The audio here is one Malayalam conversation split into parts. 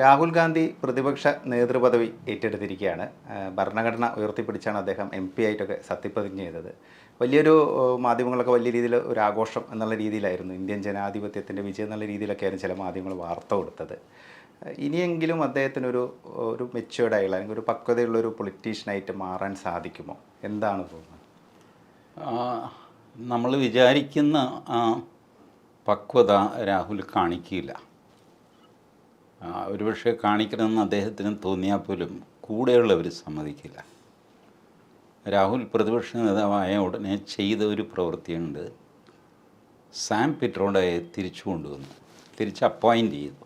രാഹുൽ ഗാന്ധി പ്രതിപക്ഷ നേതൃപദവി ഏറ്റെടുത്തിരിക്കുകയാണ്. ഭരണഘടന ഉയർത്തിപ്പിടിച്ചാണ് അദ്ദേഹം എം പി ആയിട്ടൊക്കെ സത്യപ്രതിജ്ഞ ചെയ്തത്. വലിയൊരു മാധ്യമങ്ങളൊക്കെ വലിയ രീതിയിൽ ഒരു ആഘോഷം എന്നുള്ള രീതിയിലായിരുന്നു. ഇന്ത്യൻ ജനാധിപത്യത്തിന്റെ വിജയം എന്നുള്ള രീതിയിലൊക്കെയാണ് ചില മാധ്യമങ്ങൾ വാർത്ത കൊടുത്തത്. ഇനിയെങ്കിലും അദ്ദേഹത്തിനൊരു ഒരു ആയുള്ള അല്ലെങ്കിൽ ഒരു പക്വതയുള്ള ഒരു പൊളിറ്റീഷ്യനായിട്ട് മാറാൻ സാധിക്കുമോ? എന്താണ് തോന്നുന്നത്? നമ്മൾ വിചാരിക്കുന്ന പക്വത രാഹുൽ കാണിക്കില്ല ഒരുപക്ഷെ കാണിക്കണമെന്ന് അദ്ദേഹത്തിന് തോന്നിയാൽ പോലും കൂടെയുള്ളവർ സമ്മതിക്കില്ല. രാഹുൽ പ്രതിപക്ഷ നേതാവായ ഉടനെ ചെയ്ത ഒരു പ്രവൃത്തിയുണ്ട്. സാം പിട്രോഡയെ തിരിച്ചു കൊണ്ടുവന്നു. തിരിച്ച് അപ്പോയിന്റ് ചെയ്തു.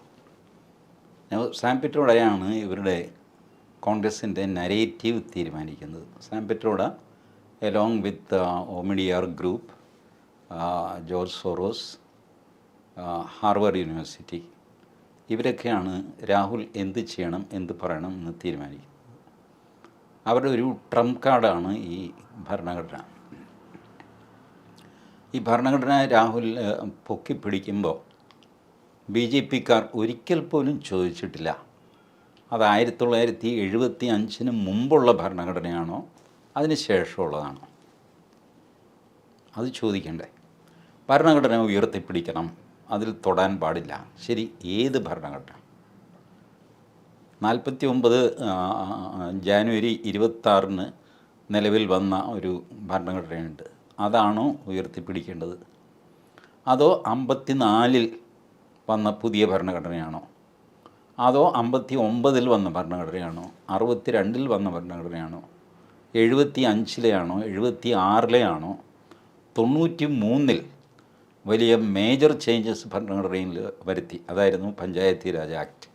സാം പിട്രോഡയാണ് ഇവരുടെ കോൺഗ്രസിന്റെ നരേറ്റീവ് തീരുമാനിക്കുന്നത്. Sam Pitroda along with Omidyar group George Soros Harvard university ഇവരൊക്കെയാണ് രാഹുൽ എന്ത് ചെയ്യണം എന്ത് പറയണം എന്ന് തീരുമാനിക്കുന്നത്. അവരുടെ ഒരു ട്രംപ് കാർഡാണ് ഈ ഭരണഘടന. ഈ ഭരണഘടന രാഹുൽ പൊക്കി പൊക്കിപ്പിടിക്കുമ്പോൾ ബി ജെ പിക്കാർ ഒരിക്കൽ പോലും ചോദിച്ചിട്ടില്ല. അത് ആയിരത്തി തൊള്ളായിരത്തി എഴുപത്തി അഞ്ചിന് മുമ്പുള്ള ഭരണഘടനയാണോ അതിന് ശേഷമുള്ളതാണോ? അത് ചോദിക്കണ്ടേ. ഭരണഘടന ഉയർത്തിപ്പിടിക്കണം. അതിൽ തൊടാൻ പാടില്ല. ശരി ഏത് ഭരണഘടന നാൽപ്പത്തി ഒമ്പത് ജാനുവരി ഇരുപത്താറിന് നിലവിൽ വന്ന ഒരു ഭരണഘടനയുണ്ട്. അതാണോ ഉയർത്തിപ്പിടിക്കേണ്ടത്? അതോ അമ്പത്തിനാലിൽ വന്ന പുതിയ ഭരണഘടനയാണോ? അതോ അമ്പത്തി ഒമ്പതിൽ വന്ന ഭരണഘടനയാണോ? അറുപത്തി രണ്ടിൽ വന്ന ഭരണഘടനയാണോ? എഴുപത്തി അഞ്ചിലെയാണോ എഴുപത്തി ആറിലെയാണോ തൊണ്ണൂറ്റി മൂന്നിൽ വലിയ മേജർ ചേഞ്ചസ് ഭരണഘടനയിൽ വരുത്തി. അതായിരുന്നു പഞ്ചായത്തി രാജ് ആക്ട്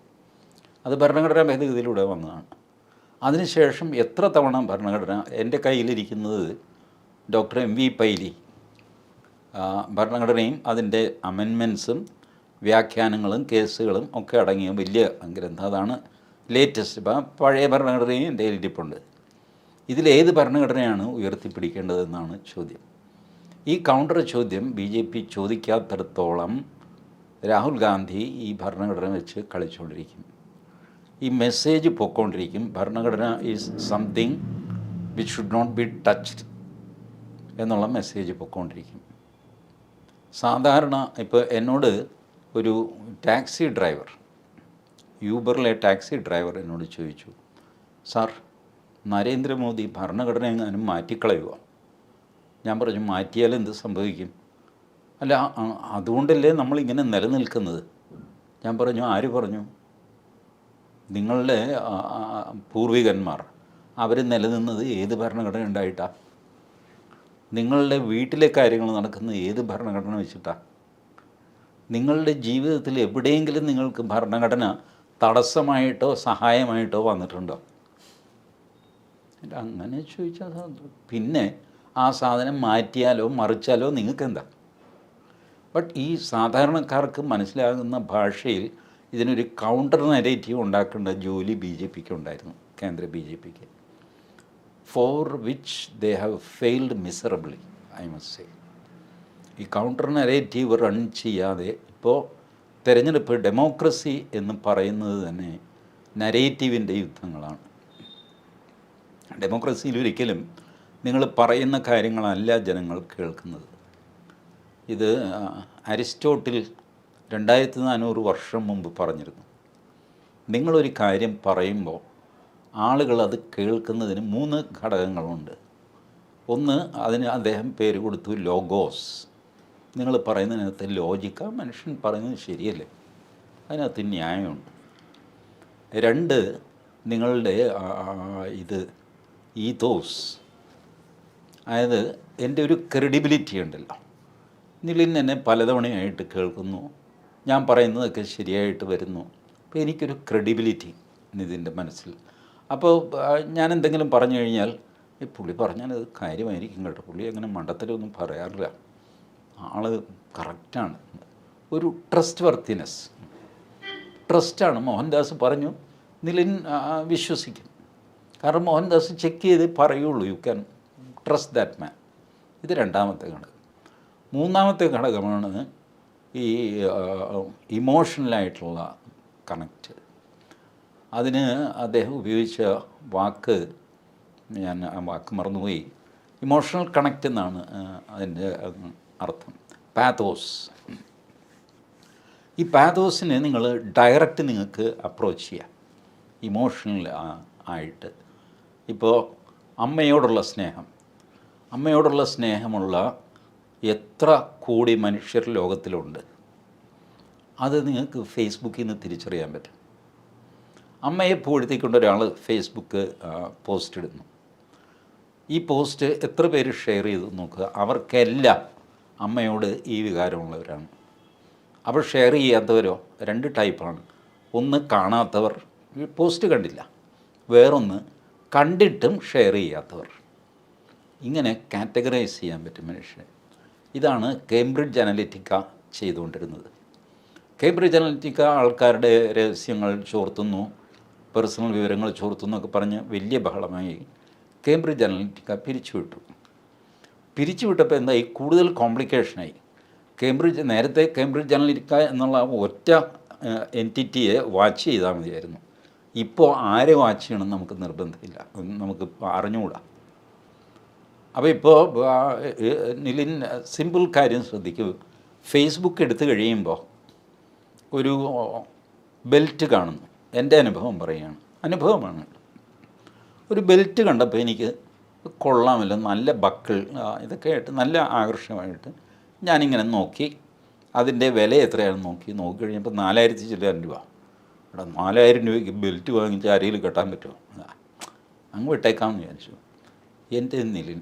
അത് ഭരണഘടനാ ഭേദഗതിയിലൂടെ വന്നതാണ്. അതിനുശേഷം എത്ര തവണ ഭരണഘടന എന്റെ കയ്യിലിരിക്കുന്നത് ഡോക്ടർ എം വി പൈലി ഭരണഘടനയും അതിന്റെ അമെൻമെൻസും വ്യാഖ്യാനങ്ങളും കേസുകളും ഒക്കെ അടങ്ങിയ വലിയ ഗ്രന്ഥം. അതാണ് ലേറ്റസ്റ്റ് ഇപ്പം പഴയ ഭരണഘടനയും എന്റെ ഇരിപ്പുണ്ട് ഇതിലേത് ഭരണഘടനയാണ് ഉയർത്തിപ്പിടിക്കേണ്ടതെന്നാണ് ചോദ്യം. ഈ കൗണ്ടർ ചോദ്യം ബി ജെ പി ചോദിക്കാത്തിടത്തോളം രാഹുൽ ഗാന്ധി ഈ ഭരണഘടന വെച്ച് കളിച്ചുകൊണ്ടിരിക്കും ഈ മെസ്സേജ് പോയിക്കൊണ്ടിരിക്കും. ഭരണഘടന is something which should not be touched എന്നുള്ള മെസ്സേജ് പൊയ്ക്കൊണ്ടിരിക്കും. സാധാരണ ഇപ്പോൾ എന്നോട് ഒരു ടാക്സി ഡ്രൈവർ യൂബറിലെ ടാക്സി ഡ്രൈവർ എന്നോട് ചോദിച്ചു സാർ നരേന്ദ്രമോദി ഭരണഘടന എങ്ങാനും മാറ്റിക്കളയുമോ ഞാൻ പറഞ്ഞു മാറ്റിയാൽ എന്ത് സംഭവിക്കും? അല്ല അതുകൊണ്ടല്ലേ നമ്മളിങ്ങനെ നിലനിൽക്കുന്നത്. ഞാൻ പറഞ്ഞു ആര് പറഞ്ഞു? നിങ്ങളുടെ പൂർവികന്മാർ. അവർ നിലനിന്നത് ഏത് ഭരണഘടന ഉണ്ടായിട്ടാണ് നിങ്ങളുടെ വീട്ടിലെ കാര്യങ്ങൾ നടക്കുന്നത് ഏത് ഭരണഘടന വെച്ചിട്ടാണ് നിങ്ങളുടെ ജീവിതത്തിൽ എവിടെയെങ്കിലും നിങ്ങൾക്ക് ഭരണഘടന തടസ്സമായിട്ടോ സഹായമായിട്ടോ വന്നിട്ടുണ്ടോ? അങ്ങനെ ചോദിച്ചാൽ പിന്നെ ആ സാധനം മാറ്റിയാലോ മറിച്ചാലോ നിങ്ങൾക്ക് എന്താ ബട്ട് ഈ സാധാരണക്കാർക്ക് മനസ്സിലാകുന്ന ഭാഷയിൽ ഇതിനൊരു കൗണ്ടർ നെറേറ്റീവ് ഉണ്ടാക്കേണ്ട ജോലി ബി ജെ പിക്ക് ഉണ്ടായിരുന്നു കേന്ദ്ര B J pick for which they have failed miserably I must say ഈ കൗണ്ടർ നെറേറ്റീവ് റൺ ചെയ്യാതെ ഇപ്പോൾ തിരഞ്ഞെടുപ്പ് ഡെമോക്രസി എന്ന് പറയുന്നത് തന്നെ നരേറ്റീവിന്റെ യുദ്ധങ്ങളാണ്. ഡെമോക്രസിയിൽ ഒരിക്കലും നിങ്ങൾ പറയുന്ന കാര്യങ്ങളല്ല ജനങ്ങൾ കേൾക്കുന്നത്. ഇത് അരിസ്റ്റോട്ടിൽ രണ്ടായിരത്തി നാനൂറ് വർഷം മുമ്പ് പറഞ്ഞിരുന്നു. നിങ്ങളൊരു കാര്യം പറയുമ്പോൾ ആളുകൾ അത് കേൾക്കുന്നതിന് മൂന്ന് ഘടകങ്ങളുണ്ട്. ഒന്ന് അതിന് അദ്ദേഹം പേര് കൊടുത്തു ലോഗോസ്. നിങ്ങൾ പറയുന്നതിനകത്ത് ലോജിക്ക മനുഷ്യൻ പറയുന്നത് ശരിയല്ലേ? അതിനകത്ത് ന്യായമുണ്ട്. രണ്ട് നിങ്ങളുടെ ഇത് ഈതോസ് അതായത് എന്റെ ഒരു ക്രെഡിബിലിറ്റി ഉണ്ടല്ലോ. നിലിൻ എന്നെ പലതവണയായിട്ട് കേൾക്കുന്നു. ഞാൻ പറയുന്നതൊക്കെ ശരിയായിട്ട് വരുന്നു. അപ്പോൾ എനിക്കൊരു ക്രെഡിബിലിറ്റി നിതിന്റെ മനസ്സിൽ. അപ്പോൾ ഞാൻ എന്തെങ്കിലും പറഞ്ഞു കഴിഞ്ഞാൽ ഈ പുള്ളി പറഞ്ഞാൽ അത് കാര്യമായിരിക്കും കേട്ടോ. പുള്ളി അങ്ങനെ മണ്ടത്തരൊന്നും പറയാറില്ല. ആൾ കറക്റ്റാണ് ഒരു ട്രസ്റ്റ് വർത്തിനെസ് ട്രസ്റ്റാണ് മോഹൻദാസ് പറഞ്ഞു നിലിൻ വിശ്വസിക്കും. കാരണം മോഹൻദാസ് ചെക്ക് ചെയ്ത് പറയുള്ളൂ. You can trust that man ഇത് രണ്ടാമത്തെ ഘടകം. മൂന്നാമത്തെ ഘടകമാണ് ഈ ഇമോഷണലായിട്ടുള്ള കണക്റ്റ് അതിന് അദ്ദേഹം ഉപയോഗിച്ച വാക്ക് ഞാൻ ആ വാക്ക് മറന്നുപോയി. ഇമോഷണൽ കണക്റ്റ് എന്നാണ് അതിന്റെ അർത്ഥം. പാത്തോസ് ഈ പാത്തോസിനെ നിങ്ങൾ ഡയറക്റ്റ് നിങ്ങൾക്ക് അപ്രോച്ച് ചെയ്യാം. ഇമോഷണൽ ആയിട്ട്. ഇപ്പോൾ അമ്മയോടുള്ള സ്നേഹം. അമ്മയോടുള്ള സ്നേഹമുള്ള എത്ര കോടി മനുഷ്യർ ലോകത്തിലുണ്ട്. അത് നിങ്ങൾക്ക് ഫേസ്ബുക്കിൽ നിന്ന് തിരിച്ചറിയാൻ പറ്റും. അമ്മയെ പൂഴ്ത്തിക്കൊണ്ട് ഒരാൾ ഫേസ്ബുക്ക് പോസ്റ്റ് ഇടുന്നു. ഈ പോസ്റ്റ് എത്ര പേര് ഷെയർ ചെയ്തു നോക്കുക. അവർക്കെല്ലാം അമ്മയോട് ഈ വികാരമുള്ളവരാണ്. അവർ ഷെയർ ചെയ്യാത്തവരോ? രണ്ട് ടൈപ്പാണ് ഒന്ന് കാണാത്തവർ പോസ്റ്റ് കണ്ടില്ല. വേറൊന്ന് കണ്ടിട്ടും ഷെയർ ചെയ്യാത്തവർ. ഇങ്ങനെ കാറ്റഗറൈസ് ചെയ്യാൻ പറ്റും മനുഷ്യനെ. ഇതാണ് കേംബ്രിഡ്ജ് അനലിറ്റിക്ക ചെയ്തുകൊണ്ടിരുന്നത്. കേംബ്രിഡ്ജ് അനലിറ്റിക്ക ആൾക്കാരുടെ രഹസ്യങ്ങൾ ചോർത്തുന്നു പേഴ്സണൽ വിവരങ്ങൾ ചോർത്തുന്നു ഒക്കെ പറഞ്ഞ് വലിയ ബഹളമായി കേംബ്രിഡ്ജ് അനലിറ്റിക്ക പിരിച്ചുവിട്ടു. പിരിച്ചുവിട്ടപ്പോൾ എന്തായി? കൂടുതൽ കോംപ്ലിക്കേഷനായി. കേംബ്രിഡ്ജ് നേരത്തെ കേംബ്രിഡ്ജ് അനലിറ്റിക്ക എന്നുള്ള ഒറ്റ എന്റിറ്റിയെ വാച്ച് ചെയ്താൽ മതിയായിരുന്നു. ഇപ്പോൾ ആരെ വാച്ച് ചെയ്യണം നമുക്ക് നിർബന്ധമില്ല. നമുക്ക് അറിഞ്ഞുകൂടാ. അപ്പോൾ ഇപ്പോൾ നിലിൻ സിമ്പിൾ കാര്യം ശ്രദ്ധിക്കൂ. ഫേസ്ബുക്ക് എടുത്തു കഴിയുമ്പോൾ ഒരു ബെൽറ്റ് കാണുന്നു. എന്റെ അനുഭവം പറയുകയാണ്. അനുഭവമാണ്. ഒരു ബെൽറ്റ് കണ്ടപ്പോൾ എനിക്ക് കൊള്ളാമല്ലോ നല്ല ബക്കിൾ ഇതൊക്കെ ആയിട്ട് നല്ല ആകർഷകമായിട്ട് ഞാനിങ്ങനെ നോക്കി. അതിന്റെ വില എത്രയാണെന്ന് നോക്കി നോക്കി കഴിഞ്ഞപ്പോൾ നാലായിരത്തി ചില്ലായിരം രൂപ. ഇവിടെ നാലായിരം രൂപയ്ക്ക് ബെൽറ്റ് വാങ്ങിച്ച് അരയിൽ കെട്ടാൻ പറ്റുമോ? അങ്ങ് വിട്ടേക്കാമെന്ന് വിചാരിച്ചു. എന്റെ നിലിൻ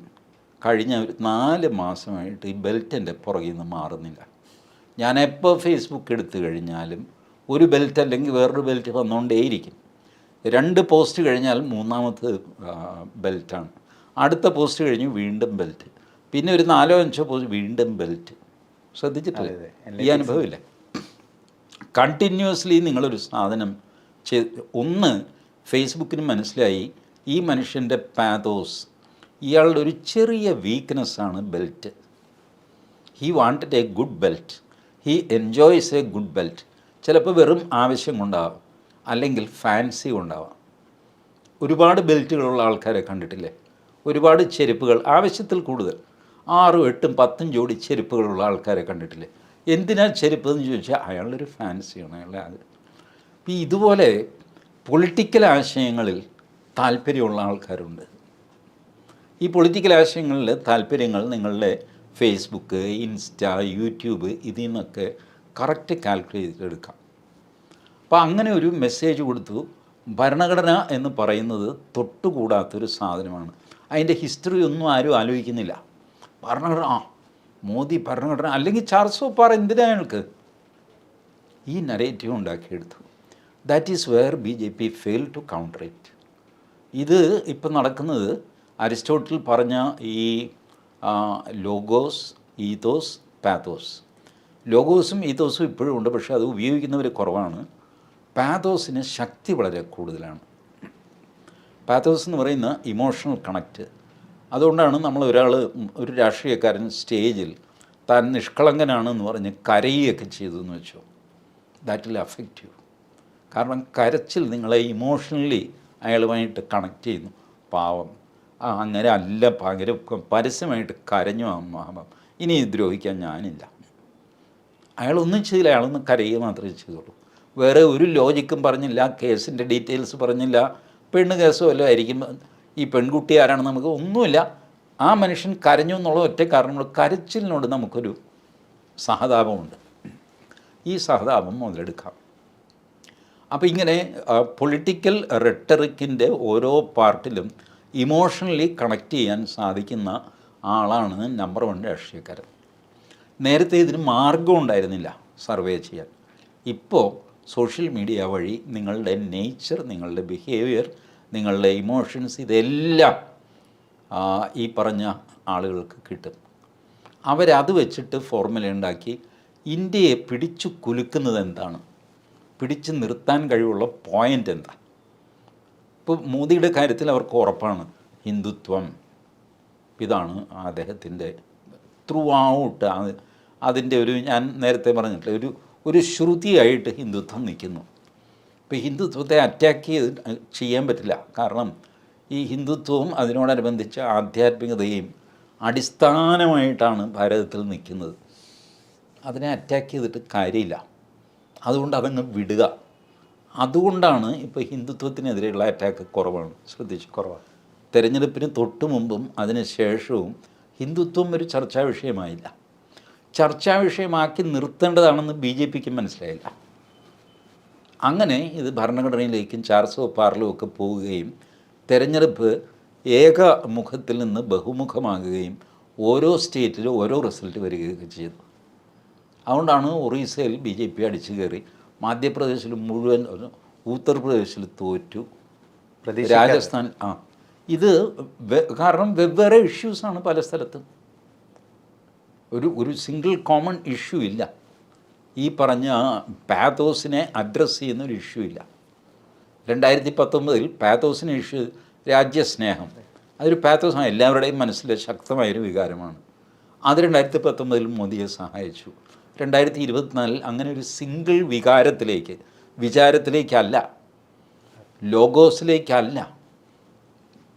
കഴിഞ്ഞ ഒരു നാല് മാസമായിട്ട് ഈ ബെൽറ്റ് എന്റെ പുറകിൽ നിന്ന് മാറുന്നില്ല. ഞാൻ എപ്പോൾ ഫേസ്ബുക്ക് എടുത്തു കഴിഞ്ഞാലും ഒരു ബെൽറ്റ് അല്ലെങ്കിൽ വേറൊരു ബെൽറ്റ് വന്നുകൊണ്ടേയിരിക്കും രണ്ട് പോസ്റ്റ് കഴിഞ്ഞാൽ മൂന്നാമത്തെ ബെൽറ്റാണ് അടുത്ത പോസ്റ്റ് കഴിഞ്ഞ് വീണ്ടും ബെൽറ്റ് പിന്നെ ഒരു നാലോ അഞ്ചോ പോസ്റ്റ് വീണ്ടും ബെൽറ്റ് ശ്രദ്ധിച്ചിട്ടില്ല? ഈ അനുഭവമില്ല? കണ്ടിന്യൂസ്ലി നിങ്ങളൊരു സാധനം ചെയ്ത് ഒന്ന് ഫേസ്ബുക്കിന് മനസ്സിലായി. ഈ മനുഷ്യന്റെ പാതോസ് ഇയാളുടെ ഒരു ചെറിയ വീക്ക്നെസ്സാണ് belt he wanted a good belt he enjoys a good belt ചിലപ്പോൾ വെറും ആവശ്യം കൊണ്ടാവാം അല്ലെങ്കിൽ ഫാൻസി കൊണ്ടാവാം ഒരുപാട് ബെൽറ്റുകളുള്ള ആൾക്കാരെ കണ്ടിട്ടില്ലേ? ഒരുപാട് ചെരുപ്പുകൾ. ആവശ്യത്തിൽ കൂടുതൽ. ആറും എട്ടും പത്തും ജോഡി ചെരുപ്പുകളുള്ള ആൾക്കാരെ കണ്ടിട്ടില്ലേ? എന്തിനാ ചെരുപ്പ് എന്ന് ചോദിച്ചാൽ അയാളൊരു ഫാൻസിയാണ് അയാളെ അത്. ഇതുപോലെ പൊളിറ്റിക്കൽ ആശയങ്ങളിൽ താല്പര്യമുള്ള ആൾക്കാരുണ്ട്. ഈ പൊളിറ്റിക്കൽ ആശയങ്ങളിൽ താല്പര്യങ്ങൾ നിങ്ങളുടെ ഫേസ്ബുക്ക് ഇൻസ്റ്റ യൂട്യൂബ് ഇതിൽ നിന്നൊക്കെ കറക്റ്റ് കാൽക്കുലേറ്റ് ചെയ്തെടുക്കാം. അപ്പോൾ അങ്ങനെ ഒരു മെസ്സേജ് കൊടുത്തു. ഭരണഘടന എന്ന് പറയുന്നത് തൊട്ടുകൂടാത്തൊരു സാധനമാണ്. അതിന്റെ ഹിസ്റ്ററി ഒന്നും ആരും ആലോചിക്കുന്നില്ല. ഭരണഘടന ആ മോദി ഭരണഘടന അല്ലെങ്കിൽ ചാർസോ പാറ എന്തിനാ അയാൾക്ക്? ഈ narrative ഉണ്ടാക്കിയെടുത്തു. That is where B J P fail to counter it ഇത് ഇപ്പം നടക്കുന്നത് അരിസ്റ്റോട്ടിൽ പറഞ്ഞ ഈ ലോഗോസ് ഈതോസ് പാത്തോസ് ലോഗോസും ഈതോസും ഇപ്പോഴും ഉണ്ട് പക്ഷേ അത് ഉപയോഗിക്കുന്നവർ കുറവാണ്. പാത്തോസിന് ശക്തി വളരെ കൂടുതലാണ്. പാത്തോസ് എന്ന് പറയുന്ന ഇമോഷണൽ കണക്റ്റ് അതുകൊണ്ടാണ് നമ്മൾ ഒരാൾ ഒരു രാഷ്ട്രീയക്കാരൻ സ്റ്റേജിൽ താൻ നിഷ്കളങ്കനാണെന്ന് പറഞ്ഞ് കരയുകയൊക്കെ ചെയ്തു എന്ന് വെച്ചോ. ദാറ്റ് വിൽ അഫക്റ്റ് യു കാരണം കരച്ചിൽ നിങ്ങളെ ഇമോഷണലി അയാളുമായിട്ട് കണക്ട് ചെയ്യുന്നു. പാവം. ആ അങ്ങനെ അല്ല പകരം പരസ്യമായിട്ട് കരഞ്ഞു പാവം ഇനി ദ്രോഹിക്കാൻ ഞാനില്ല. അയാളൊന്നും ചെയ്തില്ല അയാളൊന്ന് കരയുക മാത്രമേ ചെയ്തുള്ളൂ. വേറെ ഒരു ലോജിക്കും പറഞ്ഞില്ല കേസിന്റെ ഡീറ്റെയിൽസ് പറഞ്ഞില്ല പെണ്ണ് കേസോ വല്ലതും ആയിരിക്കും. ഈ പെൺകുട്ടി ആരാണ് നമുക്ക് ഒന്നുമില്ല. ആ മനുഷ്യൻ കരഞ്ഞു എന്നുള്ള ഒറ്റ കാരണങ്ങൾ കരച്ചിലിനോട് നമുക്കൊരു സഹതാപമുണ്ട്. ഈ സഹതാപം മുതലെടുക്കാം. അപ്പോൾ ഇങ്ങനെ പൊളിറ്റിക്കൽ റെട്ടറിക്കിന്റെ ഓരോ പാർട്ടിലും ഇമോഷണലി കണക്ട് ചെയ്യാൻ സാധിക്കുന്ന ആളാണ് നമ്പർ വൺ രാഷ്ട്രീയക്കാരൻ നേരത്തെ ഇതിന് മാർഗം ഉണ്ടായിരുന്നില്ല സർവേ ചെയ്യാൻ. ഇപ്പോൾ സോഷ്യൽ മീഡിയ വഴി നിങ്ങളുടെ നേച്ചർ നിങ്ങളുടെ ബിഹേവിയർ നിങ്ങളുടെ ഇമോഷൻസ് ഇതെല്ലാം ഈ പറഞ്ഞ ആളുകൾക്ക് കിട്ടും. അവരത് വെച്ചിട്ട് ഫോർമുല ഉണ്ടാക്കി ഇന്ത്യയെ പിടിച്ചു കുലുക്കുന്നത് എന്താണ്? പിടിച്ചു നിർത്താൻ കഴിവുള്ള പോയിന്റ് എന്താ? ഇപ്പോൾ മോദിയുടെ കാര്യത്തിൽ അവർക്ക് ഉറപ്പാണ്. ഹിന്ദുത്വം. ഇതാണ് അദ്ദേഹത്തിന്റെ ത്രൂ ഔട്ട് അതിന്റെ ഒരു ഞാൻ നേരത്തെ പറഞ്ഞിട്ടില്ല ഒരു ഒരു ശ്രുതിയായിട്ട് ഹിന്ദുത്വം നിൽക്കുന്നു. ഇപ്പോൾ ഹിന്ദുത്വത്തെ അറ്റാക്ക് ചെയ്ത് ചെയ്യാൻ പറ്റില്ല. കാരണം ഈ ഹിന്ദുത്വവും അതിനോടനുബന്ധിച്ച ആധ്യാത്മികതയും അടിസ്ഥാനമായിട്ടാണ് ഭാരതത്തിൽ നിൽക്കുന്നത്. അതിനെ അറ്റാക്ക് ചെയ്തിട്ട് കാര്യമില്ല. അതുകൊണ്ട് അതങ്ങ് വിടുക. അതുകൊണ്ടാണ് ഇപ്പോൾ ഹിന്ദുത്വത്തിനെതിരെയുള്ള അറ്റാക്ക് കുറവാണ്. ശ്രദ്ധിച്ചു കുറവാണ് തെരഞ്ഞെടുപ്പിന് തൊട്ട് മുമ്പും അതിന് ശേഷവും ഹിന്ദുത്വം ഒരു ചർച്ചാ വിഷയമായില്ല. ചർച്ചാ വിഷയമാക്കി നിർത്തേണ്ടതാണെന്ന് ബി ജെ പിക്ക് മനസ്സിലായില്ല. അങ്ങനെ ഇത് ഭരണഘടനയിലേക്കും ചാർസോ പാർലോ ഒക്കെ പോവുകയും തെരഞ്ഞെടുപ്പ് ഏക മുഖത്തിൽ നിന്ന് ബഹുമുഖമാകുകയും ഓരോ സ്റ്റേറ്റിലും ഓരോ റിസൾട്ട് വരികയൊക്കെ ചെയ്തു അതുകൊണ്ടാണ് ഒറീസയിൽ ബി ജെ പി അടിച്ചു കയറി മധ്യപ്രദേശിൽ മുഴുവൻ ഉത്തർപ്രദേശിൽ തോറ്റു. രാജസ്ഥാൻ ആ. ഇത് കാരണം വെവ്വേറെ ഇഷ്യൂസാണ് പല സ്ഥലത്തും. ഒരു ഒരു സിംഗിൾ കോമൺ ഇഷ്യൂ ഇല്ല. ഈ പറഞ്ഞ പാത്തോസിനെ അഡ്രസ്സ് ചെയ്യുന്ന ഒരു ഇഷ്യൂ ഇല്ല. രണ്ടായിരത്തി പത്തൊമ്പതിൽ പാത്തോസിന് ഇഷ്യൂ രാജ്യസ്നേഹം. അതൊരു പാത്തോസാണ് എല്ലാവരുടെയും മനസ്സിലെ ശക്തമായൊരു വികാരമാണ്. അത് രണ്ടായിരത്തി പത്തൊമ്പതിൽ മോദിയെ സഹായിച്ചു. രണ്ടായിരത്തി ഇരുപത്തിനാലിൽ അങ്ങനെ ഒരു സിംഗിൾ വികാരത്തിലേക്ക് വിചാരത്തിലേക്കല്ല ലോഗോസിലേക്കല്ല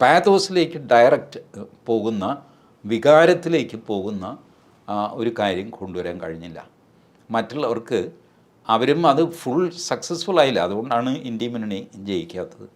പാത്തോസിലേക്ക് ഡയറക്റ്റ് പോകുന്ന വികാരത്തിലേക്ക് പോകുന്ന ഒരു കാര്യം കൊണ്ടുവരാൻ കഴിഞ്ഞില്ല. മറ്റുള്ളവർക്ക് അവരും അത് ഫുൾ സക്സസ്ഫുൾ ആയില്ല. അതുകൊണ്ടാണ് ഇന്ത്യ മുന്നണി ജയിക്കാത്തത്.